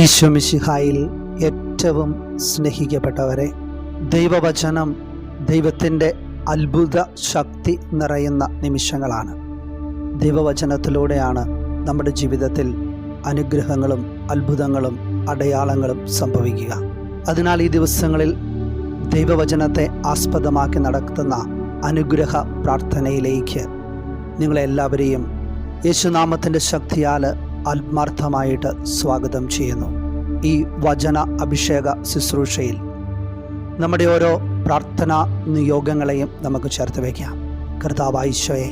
ഈശോമിശിഹായിൽ ഏറ്റവും സ്നേഹിക്കപ്പെട്ടവരെ ദൈവവചനം ദൈവത്തിന്റെ അത്ഭുത ശക്തി നിറയുന്ന നിമിഷങ്ങളാണ്. ദൈവവചനത്തിലൂടെയാണ് നമ്മുടെ ജീവിതത്തിൽ അനുഗ്രഹങ്ങളും അത്ഭുതങ്ങളും അടയാളങ്ങളും സംഭവിക്കുക. അതിനാൽ ഈ ദിവസങ്ങളിൽ ദൈവവചനത്തെ ആസ്പദമാക്കി നടത്തുന്ന അനുഗ്രഹ പ്രാർത്ഥനയിലേക്ക് നിങ്ങളെല്ലാവരെയും യേശുനാമത്തിന്റെ ശക്തിയാൽ ആത്മാർത്ഥമായിട്ട് സ്വാഗതം ചെയ്യുന്നു. ഈ വചന അഭിഷേക ശുശ്രൂഷയിൽ നമ്മുടെ ഓരോ പ്രാർത്ഥനാ നിയോഗങ്ങളെയും നമുക്ക് ചേർത്ത് വയ്ക്കാം. കർത്താവായിശോയെ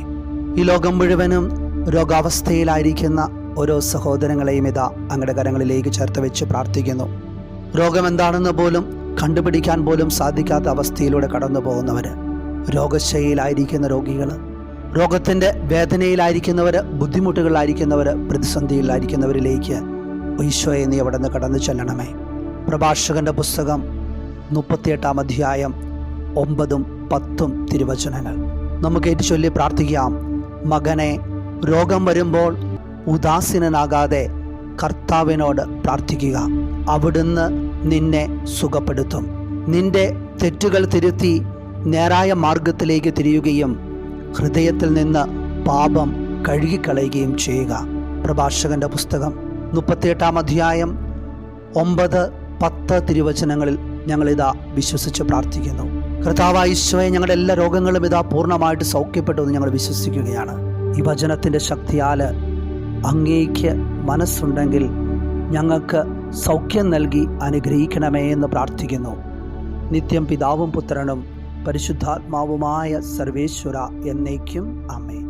ഈ ലോകം മുഴുവനും രോഗാവസ്ഥയിലായിരിക്കുന്ന ഓരോ സഹോദരങ്ങളെയും ഇതാ അങ്ങടെ കരങ്ങളിലേക്ക് ചേർത്ത് വെച്ച് പ്രാർത്ഥിക്കുന്നു. രോഗം എന്താണെന്ന് പോലും കണ്ടുപിടിക്കാൻ പോലും സാധിക്കാത്ത അവസ്ഥയിലൂടെ കടന്നു പോകുന്നവർ രോഗശൈലിയിലായിരിക്കുന്ന രോഗികൾ രോഗത്തിന്റെ വേദനയിലായിരിക്കുന്നവർ ബുദ്ധിമുട്ടുകളിലായിരിക്കുന്നവർ പ്രതിസന്ധിയിലായിരിക്കുന്നവരിലേക്ക് ഈശോയെ നീ അവിടെ നിന്ന് കടന്നു ചെല്ലണമേ. പ്രഭാഷകന്റെ പുസ്തകം മുപ്പത്തിയെട്ടാം അധ്യായം ഒമ്പതും പത്തും തിരുവചനങ്ങൾ. നമുക്ക് ഏറ്റു ചൊല്ലി പ്രാർത്ഥിക്കാം. മകനെ രോഗം വരുമ്പോൾ ഉദാസീനനാകാതെ കർത്താവിനോട് പ്രാർത്ഥിക്കുക. അവിടുന്ന് നിന്നെ സുഖപ്പെടുത്തും. നിന്റെ തെറ്റുകൾ തിരുത്തി നേരായ മാർഗത്തിലേക്ക് തിരിയുകയും ഹൃദയത്തിൽ നിന്ന് പാപം കഴുകിക്കളയുകയും ചെയ്യുക. പ്രഭാഷകന്റെ പുസ്തകം മുപ്പത്തിയെട്ടാം അധ്യായം ഒമ്പത് പത്ത് തിരുവചനങ്ങളിൽ ഞങ്ങളിതാ വിശ്വസിച്ച് പ്രാർത്ഥിക്കുന്നു. കർത്താവായ ഈശോയെ ഞങ്ങളുടെ എല്ലാ രോഗങ്ങളും ഇതാ പൂർണമായിട്ട് സൗഖ്യപ്പെട്ടു എന്ന് ഞങ്ങൾ വിശ്വസിക്കുകയാണ്. ഈ വചനത്തിന്റെ ശക്തിയാൽ അങ്ങേക്ക് മനസ്സുണ്ടെങ്കിൽ ഞങ്ങൾക്ക് സൗഖ്യം നൽകി അനുഗ്രഹിക്കണമേ എന്ന് പ്രാർത്ഥിക്കുന്നു. നിത്യം പിതാവും പുത്രനും പരിശുദ്ധാത്മാവുമായ സർവേശ്വര എന്നേക്കും. അമ്മേ